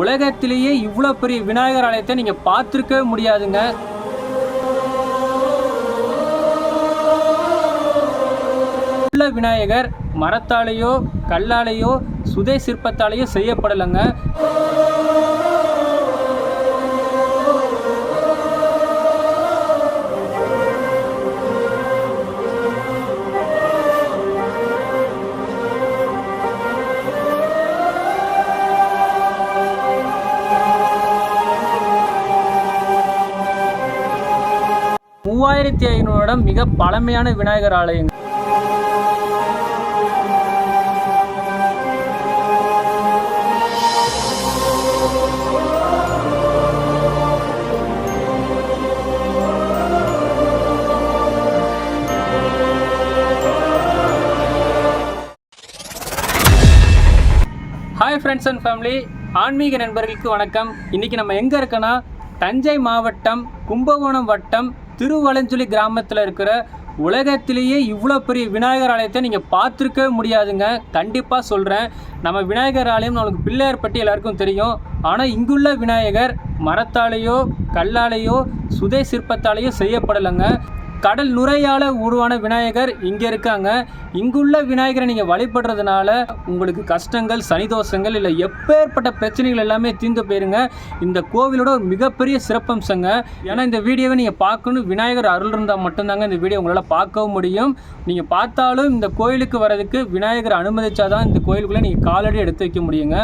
உலகத்திலேயே இவ்வளோ பெரிய விநாயகர் ஆலயத்தை நீங்கள் பார்த்துருக்கவே முடியாதுங்க. உள்ள விநாயகர் மரத்தாலேயோ கல்லாலேயோ சுதை சிற்பத்தாலேயோ செய்யப்படலைங்க. ஆயிரத்தி ஐநூறு மிக பழமையான விநாயகர் ஆலயங்கள். ஹாய் ஃப்ரெண்ட்ஸ் அண்ட் ஃபேமிலி ஆன்மீக நண்பர்களுக்கு வணக்கம். இன்றைக்கி நம்ம எங்கே இருக்கோன்னா தஞ்சை மாவட்டம் கும்பகோணம் வட்டம் திருவலஞ்சுழி கிராமத்தில் இருக்கிற உலகத்திலேயே இவ்வளோ பெரிய விநாயகர் ஆலயத்தை நீங்கள் பார்த்துருக்கவே முடியாதுங்க. கண்டிப்பாக சொல்கிறேன் நம்ம விநாயகர் ஆலயம் நம்மளுக்கு பிள்ளையார் பற்றி எல்லாருக்கும் தெரியும். ஆனால் இங்குள்ள விநாயகர் மரத்தாலேயோ கல்லாலேயோ சுதை சிற்பத்தாலேயோ செய்யப்படலைங்க. கடல் நுரையால் உருவான விநாயகர் இங்கே இருக்காங்க. இங்குள்ள விநாயகரை நீங்கள் வழிபடுறதுனால உங்களுக்கு கஷ்டங்கள் சனிதோஷங்கள் இல்லை எப்பேற்பட்ட பிரச்சனைகள் எல்லாமே தீர்ந்து போயிருங்க. இந்த கோவிலோட ஒரு மிகப்பெரிய சிறப்பம்சங்க. ஏன்னா இந்த வீடியோவை நீங்கள் பார்க்கணும். விநாயகர் அருள் இருந்தால் மட்டும்தாங்க இந்த வீடியோ உங்களால் பார்க்கவும் முடியும். நீங்கள் பார்த்தாலும் இந்த கோயிலுக்கு வரதுக்கு விநாயகர் அனுமதிச்சாதான் இந்த கோயிலுக்குள்ளே நீங்கள் காலடி எடுத்து வைக்க முடியுங்க.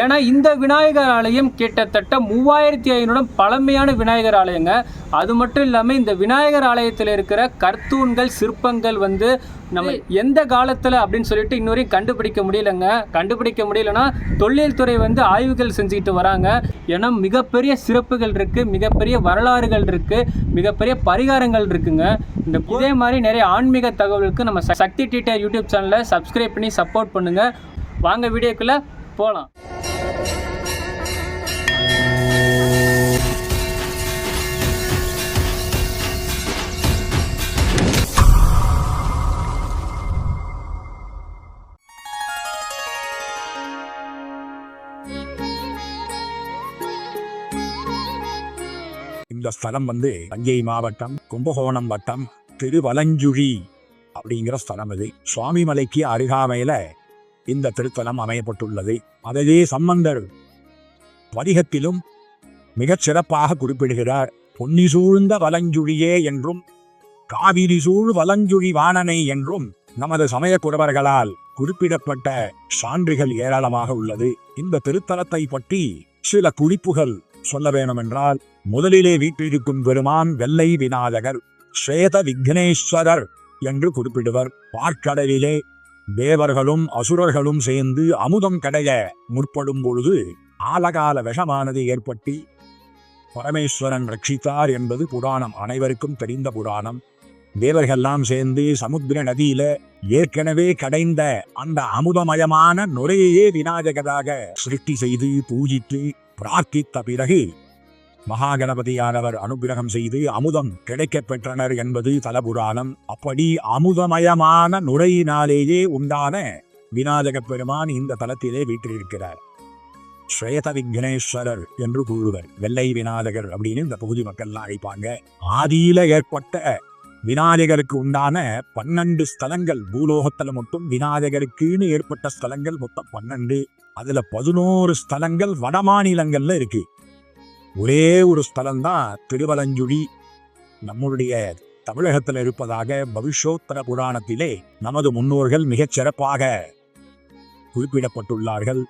ஏன்னா இந்த விநாயகர் ஆலயம் கிட்டத்தட்ட மூவாயிரத்தி ஐநூறு பழமையான விநாயகர் ஆலயங்க. அது மட்டும் இல்லாமல் இந்த விநாயகர் ஆலயத்தில் இருக்கிற கர்த்தூன்கள் சிற்பங்கள் வந்து நம்ம எந்த காலத்தில் அப்படின்னு சொல்லிட்டு இன்னொரையும் கண்டுபிடிக்க முடியலங்க. கண்டுபிடிக்க முடியலன்னா தொழில் துறை வந்து ஆய்வுகள் செஞ்சுக்கிட்டு வராங்க. ஏன்னா மிகப்பெரிய சிறப்புகள் இருக்குது மிகப்பெரிய வரலாறுகள் இருக்குது மிகப்பெரிய பரிகாரங்கள் இருக்குங்க. இந்த இதே மாதிரி நிறைய ஆன்மீக தகவலுக்கு நம்ம சக்தி டீட்டர் யூடியூப் சேனலை சப்ஸ்கிரைப் பண்ணி சப்போர்ட் பண்ணுங்கள் வாங்க வீடியோக்குள்ளே போகலாம் இந்த ஸ்தலம் வந்து தஞ்சை மாவட்டம் கும்பகோணம் வட்டம் திருவலஞ்சுழி அப்படிங்கிற ஸ்தலம் இது சுவாமிமலைக்கு அருகாமையில இந்த திருத்தலம் அமையப்பட்டுள்ளது. அதையே சம்பந்தர் பதிகத்திலும் மிகச் சிறப்பாக குறிப்பிடுகிறார் பொன்னி சூழ்ந்த வலஞ்சுழியே என்றும் காவிரி சூழ் வலஞ்சுழி வாணனை என்றும் நமது சமய குறவர்களால் குறிப்பிடப்பட்ட சான்றுகள் ஏராளமாக உள்ளது. இந்த திருத்தலத்தை பற்றி சில குறிப்புகள் சொல்ல வேணுமென்றால் முதலிலே வீற்றிருக்கும் பெருமான் வெள்ளை விநாயகர் ஸ்வேத விக்னேஸ்வரர் என்று குறிப்பிடுவர். பார்க்கடலிலே தேவர்களும் அசுரர்களும் சேர்ந்து அமுதம் கடைய முற்படும் பொழுது ஆலகால விஷமானது ஏற்பட்டு பரமேஸ்வரன் ரட்சித்தார் என்பது புராணம் அனைவருக்கும் தெரிந்த புராணம். தேவர்கள்லாம் சேர்ந்து சமுத்திர நதியில ஏற்கனவே கடைந்த அந்த அமுதமயமான நுரையையே விநாயகராக சிருஷ்டி செய்து பூஜித்து பிரார்த்தித்த பிறகு மகாகணபதியானவர் அனுகிரகம் செய்து அமுதம் கிடைக்கப் பெற்றனர் என்பது தலபுராணம். அப்படி அமுதமயமான நுரையினாலேயே உண்டான விநாயகப் பெருமான் இந்த தலத்திலே வீற்றிருக்கிறார். ஸ்வேத விக்னேஸ்வரர் என்று கூறுவர். வெள்ளை விநாயகர் அப்படின்னு இந்த பகுதி மக்கள்லாம் அழைப்பாங்க. ஆதியில ஏற்பட்ட விநாயகருக்கு உண்டான பன்னெண்டு ஸ்தலங்கள். பூலோகத்துல மட்டும் விநாயகருக்குன்னு ஏற்பட்ட ஸ்தலங்கள் மொத்தம் பன்னெண்டு. அதுல பதினோரு ஸ்தலங்கள் வடமாநிலங்கள்ல இருக்கு. ஒரே ஒரு ஸ்தலம் தான் திருவலஞ்சுழி. நம்முடைய தமிழகத்தில் இருப்பதாக பவிஷ்யோத்தர புராணத்திலே நமது முன்னோர்கள் மிகச் சிறப்பாக குறிப்பிடப்பட்டுள்ளார்கள்.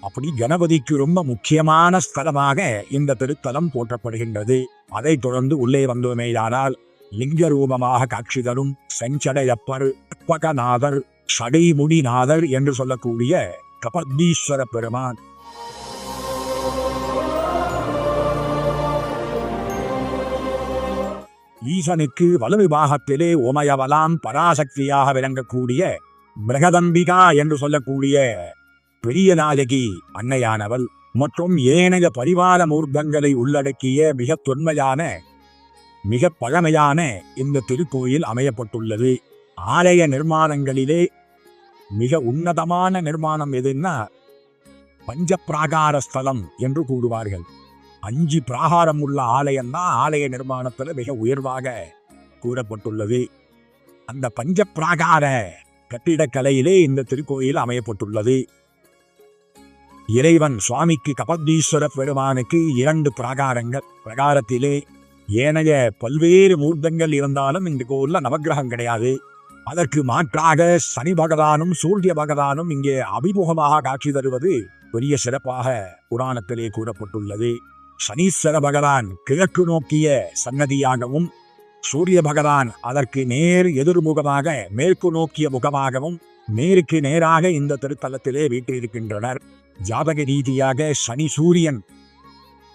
அப்படி கணபதிக்கு ரொம்ப முக்கியமான ஸ்தலமாக இந்த திருத்தலம் போற்றப்படுகின்றது. அதைத் தொடர்ந்து உள்ளே வந்தோமேயானால் லிங்க ரூபமாக காட்சி தரும் செஞ்சடையப்பர் பகநாதர் சடைமுடிநாதர் என்று சொல்லக்கூடிய கபர்தீஸ்வர பெருமான். ஈசனுக்கு வலது பாகத்திலே உமயவலாம் பராசக்தியாக விளங்கக்கூடிய பிரகதம்பிகா என்று சொல்லக்கூடிய பெரிய நாயகி அன்னையானவள் மற்றும் ஏனைய பரிவார மூர்த்தங்களை உள்ளடக்கிய மிக தொன்மையான மிக பழமையான இந்த திருக்கோயில் அமையப்பட்டுள்ளது. ஆலய நிர்மாணங்களிலே மிக உன்னதமான நிர்மாணம் எதுன்னா பஞ்ச பிராகார ஸ்தலம் என்று கூறுவார்கள். அஞ்சு பிராகாரம் உள்ள ஆலயம் தான் ஆலய நிர்மாணத்தில் மிக உயர்வாக கூறப்பட்டுள்ளது. அந்த பஞ்ச பிராகார கட்டிடக்கலையிலே இந்த திருக்கோயில் அமையப்பட்டுள்ளது. இறைவன் சுவாமிக்கு கபத்தீஸ்வர பெருமானுக்கு இரண்டு பிராகாரங்கள். பிரகாரத்திலே ஏனைய பல்வேறு மூர்த்தங்கள் இருந்தாலும் இந்த கோயில்ல நவக்கிரகம் கிடையாது. அதற்கு மாற்றாக சனி பகவானும் சூரிய பகவானும் இங்கே அபிமுகமாக காட்சி தருவது பெரிய சிறப்பாக புராணத்திலே கூறப்பட்டுள்ளது. சனீஸ்வர பகவான் கிழக்கு நோக்கிய சன்னதியாகவும் சூரிய பகவான் அதற்கு நேர் எதிர்முகமாக மேற்கு நோக்கிய முகமாகவும் நேருக்கு நேராக இந்த திருத்தலத்திலே வீட்டிருக்கின்றனர் ஜாதக ரீதியாக சனி சூரியன்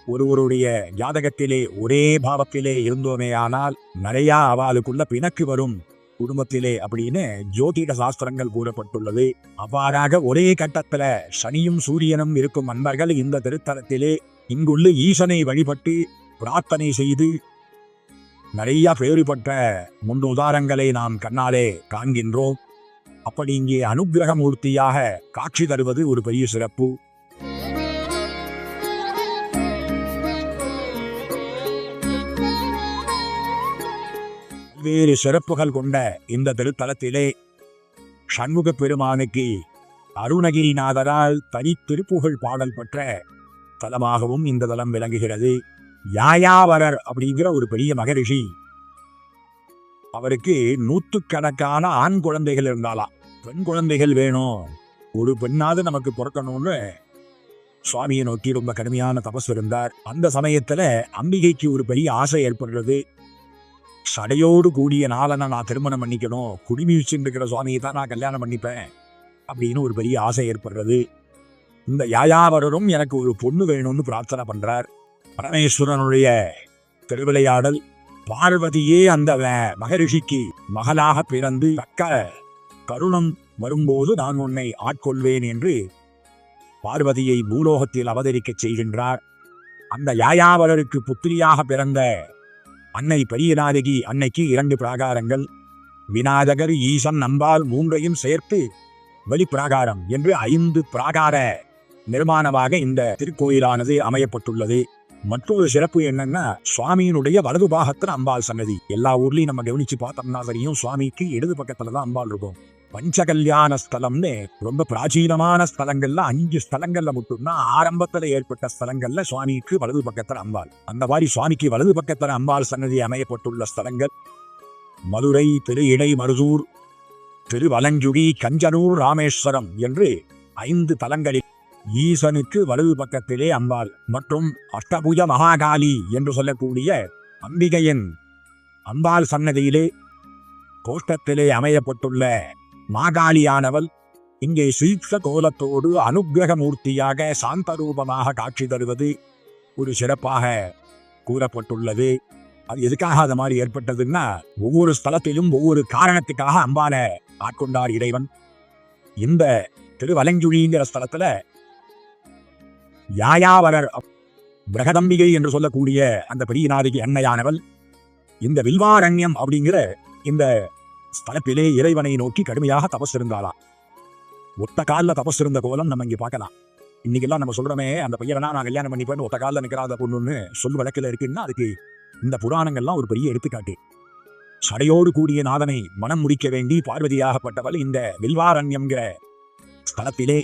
ஒருவருடைய ஜாதகத்திலே ஒரே பாவத்திலே இருந்தோமேயானால் நிறையா அவளுக்குள்ள பிணக்கு வரும். குடும்பத்திலே அப்படின்னு ஜோதிட சாஸ்திரங்கள் கூறப்பட்டுள்ளது. அவ்வாறாக ஒரே கட்டத்துல சனியும் சூரியனும் இருக்கும் அன்பர்கள் இந்த திருத்தலத்திலே இங்குள்ள ஈசனை வழிபட்டு பிரார்த்தனை செய்து நிறைய பேறுபட்ட முன்னுதாரங்களை நாம் கண்ணாலே காண்கின்றோம். அப்படி இங்கே அனுக்கிரக மூர்த்தியாக காட்சி தருவது ஒரு பெரிய சிறப்பு. பல்வேறு சிறப்புகள் கொண்ட இந்த திருத்தலத்திலே சண்முக பெருமானுக்கு அருணகிரிநாதரால் தனி திருப்புகழ் பாடல் பெற்ற தலமாகவும் இந்த தலம் விளங்குகிறது. யாயாவரர் அப்படிங்கிற ஒரு பெரிய மகரிஷி. அவருக்கு நூற்றுக்கணக்கான ஆண் குழந்தைகள் இருந்தாலாம் பெண் குழந்தைகள் வேணும். ஒரு பெண்ணாவது நமக்கு பிறக்கணும்னு சுவாமியை நோக்கி ரொம்ப கடுமையான தபஸ் இருந்தார். அந்த சமயத்துல அம்பிகைக்கு ஒரு பெரிய ஆசை ஏற்படுறது சடையோடு கூடிய நாளை நான் திருமணம் பண்ணிக்கணும்? குடிமி வச்சுருக்கிற சுவாமியை தான் நான் கல்யாணம் பண்ணிப்பேன். அப்படின்னு ஒரு பெரிய ஆசை ஏற்படுறது. இந்த யாயாவரரும் எனக்கு ஒரு பொண்ணு வேணும்னு பிரார்த்தனை பண்றார். பரமேஸ்வரனுடைய திருவிளையாடல் பார்வதியே அந்த வ- மகரிஷிக்கு மகளாக பிறந்து தக்க கருணம் வரும்போது நான் உன்னை ஆட்கொள்வேன் என்று பார்வதியை பூலோகத்தில் அவதரிக்கச் செய்கின்றார். அந்த யாயாவரருக்கு புத்திரியாக பிறந்த அன்னை பெரியநாதகி அன்னைக்கு இரண்டு பிராகாரங்கள். விநாதகர் ஈசன் நம்பால் மூன்றையும் சேர்த்து வெளிப்பிராகாரம் என்று ஐந்து பிராகார நிர்மாணமாக இந்த திருக்கோயிலானது அமையப்பட்டுள்ளது. மற்றொரு சிறப்பு என்னன்னா சுவாமியினுடைய வலது பாகத்துல அம்பாள் சன்னதி. எல்லா ஊர்லயும் நம்ம கவனிச்சு பார்த்தோம்னா சரியும் சுவாமிக்கு இடது பக்கத்துல தான் அம்பாள் இருக்கும். பஞ்சகல்யாண ஸ்தலம்னு ரொம்ப பிராச்சீனமான ஸ்தலங்கள்ல அஞ்சு ஸ்தலங்கள்ல மட்டும்தான் ஆரம்பத்துல ஏற்பட்ட ஸ்தலங்கள்ல சுவாமிக்கு வலது பக்கத்துல அம்பாள். அந்த மாதிரி சுவாமிக்கு வலது பக்கத்துல அம்பாள் சன்னதி அமையப்பட்டுள்ள ஸ்தலங்கள் மதுரை திரு இடை மருதூர் திருவலஞ்சுடி கஞ்சனூர் ராமேஸ்வரம் என்று ஐந்து தலங்களில் ஈசனுக்கு வலது பக்கத்திலே அம்பாள் மற்றும் அஷ்டபுஜ மகாகாளி என்று சொல்லக்கூடிய அம்பிகையின் அம்பாள் சன்னதியிலே கோஷ்டத்திலே அமையப்பட்டுள்ள மாகாளியானவள். இங்கே சீக்ஷ கோலத்தோடு அனுகிரகமூர்த்தியாக சாந்த ரூபமாக காட்சி தருவது ஒரு சிறப்பாக கூறப்பட்டுள்ளது. அது எதுக்காக அது மாதிரி ஏற்பட்டதுன்னா ஒவ்வொரு ஸ்தலத்திலும் ஒவ்வொரு காரணத்துக்காக அம்பால ஆட்கொண்டார் இறைவன். இந்த திருவலஞ்சுழிங்கிற ஸ்தலத்துல யாயாவரர் பிரகதம்பிகை என்று சொல்லக்கூடிய அந்த பெரிய நாதிக்கு அன்னையானவள். இந்த வில்வாரண்யம் அப்படிங்கிற இந்த ஸ்தலத்திலே இறைவனை நோக்கி கடுமையாக தபஸ் இருந்தாளாம் ஒத்த காலில் தபஸ் இருந்த கோலம் நம்ம இங்க பார்க்கலாம். இன்னைக்கெல்லாம் நம்ம சொல்றோமே அந்த பையனா நான் கல்யாணம் பண்ணிப்பேன் ஒத்த காலில் நிற்கிறாத பொண்ணுன்னு சொல் வழக்கில் இருக்குன்னா அதுக்கு இந்த புராணங்கள்லாம் ஒரு பெரிய எடுத்துக்காட்டு. சடையோடு கூடிய நாதனை மனம் முடிக்க வேண்டி பார்வதியாகப்பட்டவள் இந்த வில்வாரண்யம்ங்கிற ஸ்தலத்திலே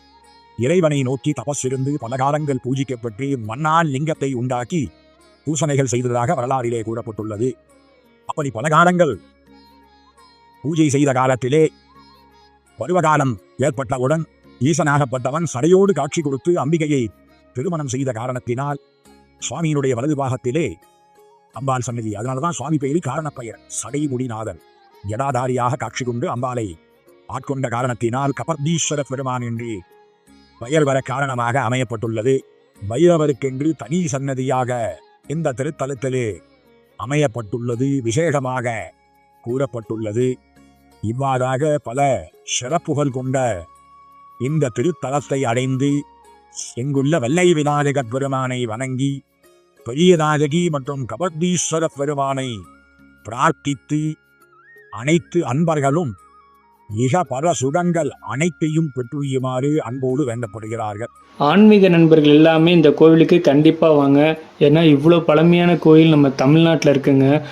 இறைவனை நோக்கி தபஸ் இருந்து பல காலங்கள் பூஜிக்கப்பட்டு மண்ணால் லிங்கத்தை உண்டாக்கி பூசணைகள் செய்ததாக வரலாறிலே கூறப்பட்டுள்ளது. அப்படி பல காலங்கள் பூஜை செய்த காலத்திலே பருவகாலம் ஏற்பட்டவுடன் ஈசனாகப்பட்டவன் சடையோடு காட்சி கொடுத்து அம்பிகையை திருமணம் செய்த காரணத்தினால் சுவாமியினுடைய வலது பாகத்திலே அம்பாள் சன்னதி. அதனாலதான் சுவாமி பெயரில் காரண சடை சடைமுடிநாதன். ஜடாதாரியாக காட்சி கொண்டு அம்பாளை ஆட்கொண்ட காரணத்தினால் கபர்தீஸ்வர பெருமான் என்று பெயர் வர காரணமாக அமையப்பட்டுள்ளது. பைரவருக்கென்று தனி சன்னதியாக இந்த திருத்தலத்திலே அமையப்பட்டுள்ளது. விசேஷமாக கூறப்பட்டுள்ளது. இவ்வாறாக பல சிறப்புகள் கொண்ட இந்த திருத்தலத்தை அடைந்து இங்குள்ள வெள்ளை விநாயகர் பெருமானை வணங்கி பெரியநாயகி மற்றும் கபர்தீஸ்வர பெருமானை பிரார்த்தித்து அனைத்து அன்பர்களும் மிக பல சுடங்கள் அனைத்தையும் பெற்றுயுமாறு அன்போடு வேண்டப்படுகிறார்கள். ஆன்மீக நண்பர்கள் எல்லாமே இந்த கோவிலுக்கு கண்டிப்பாக வாங்க. ஏன்னா இவ்வளோ பழமையான கோயில் நம்ம தமிழ்நாட்டில் இருக்குங்க.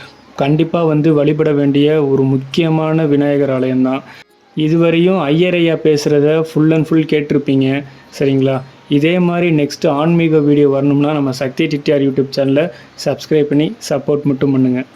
கண்டிப்பாக வந்து வழிபட வேண்டிய ஒரு முக்கியமான விநாயகர் ஆலயம் தான். இதுவரையும் ஐயரையா பேசுகிறத ஃபுல் அண்ட் ஃபுல் கேட்டிருப்பீங்க. சரிங்களா? இதே மாதிரி நெக்ஸ்ட்டு ஆன்மீக வீடியோ வரணும்னா நம்ம சக்தி டிடிஆர் யூடியூப் சேனலை சப்ஸ்கிரைப் பண்ணி சப்போர்ட் மட்டும் பண்ணுங்கள்